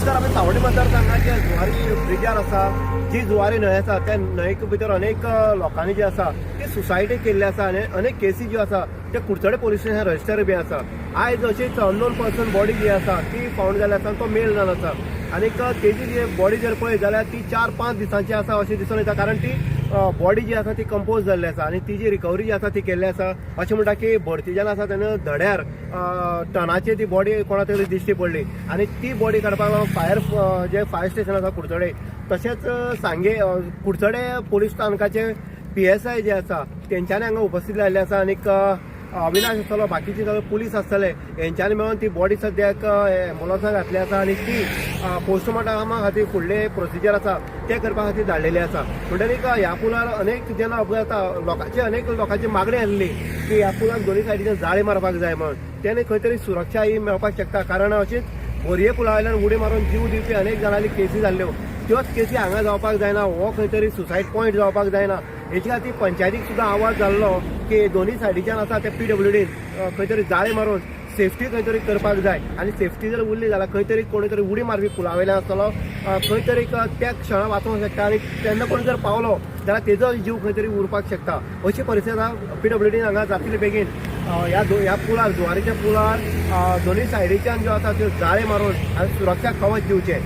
नमस्कार आमी सावड्डे मतदारसंघाचे जुवारी ब्रिजार आसा जी जुवारी न्हंय आसा त्या न्हंयेक भितर अनेक लोकांनी जी आसा ती सुसायडी केल्ली आसा आनी अनेक केसी ज्यो आसा ते कुडचडे पोलीस स्टेशन रजिस्टर बी आसा आयज अशीच अननोन पर्सन बॉडी जी आसा ती फावंड जाल्ली आसा तो मेल जावन आसा आनीक तेजी जी बॉडी जर पळयत जाल्यार ती चार पांच दिसांची आसा अशी दिसून येता. कारण ती बॉडी जी आसा ती कंपोज जाल्ली आसा आनी ती जी रिकवरी जी आसा ती केल्ली आसा अशें म्हणटा की भरती जेन्ना आसा तेन्ना धड्यार अ, टनाची ती बॉडी कोणा तरी दिश्टी पडली. आनी ती बॉडी काडपाक लागून फायर जे फायर स्टेशन आसा कुडचडे तशेंच सांगे कुडचडे पोलीस स्थानकाचे पी एस आय जे आसा तेंच्यांनी हांगा उपस्थित राहिल्ले आसा आनीक अविनाश आसतलो बाकीचे सगळे पुलीस आसतले हेंच्यांनी मेळून ती बॉडी सद्याक एम्बुलन्साक घातली आसा आनी ती पोस्टमॉर्टमा खातीर फुडले प्रोसिजर आसा ते करपा खातीर धाडलेली आसा म्हणटरीक ह्या पुलार अनेक जेन्ना अपघात जाता लोकांची अनेक लोकांची मागणी आसली की ह्या पुलाक दोन्ही सायडीच्यान जाळी मारपाक जाय म्हणून. तेणे खंय तरी सुरक्षा ही मेळपाक शकता. कारण अशीच बोरये पुला वयल्यान उडी मारून जीव दिवपी अनेक जाणांनी केसी जाल्ल्यो त्योच केसी हांगा जावपाक जायना. हो खंय तरी सुसायड पॉयंट जावपाक जायना. हेचे खातीर पंचायतीक सुद्दां आवाज जाल्लो हो, की दोनी सायडीच्यान आसा ते पी डब्ल्यू डीन खंय तरी जाळे मारून सेफ्टी खंय तरी करपाक जाय. आनी सेफ्टी जर उरली जाल्यार खंय तरी कोणी तरी उडी मारपी पुला वयल्यान आसतलो खंय तरी त्या क्षणा वाचूंक शकता आनी तेन्ना कोण जर पावलो हो, जाल्यार तेजो जीव खंय तरी उरपाक शकता. अशी परिस्थिती पी डब्ल्यू डीन हांगा जातले बेगीन. ह्या दो ह्या पुलार जुवारीच्या पुलार दोनी सायडीच्यान ज्यो आसा त्यो जाळे मारून आनी सुरक्षा कवच दिवचे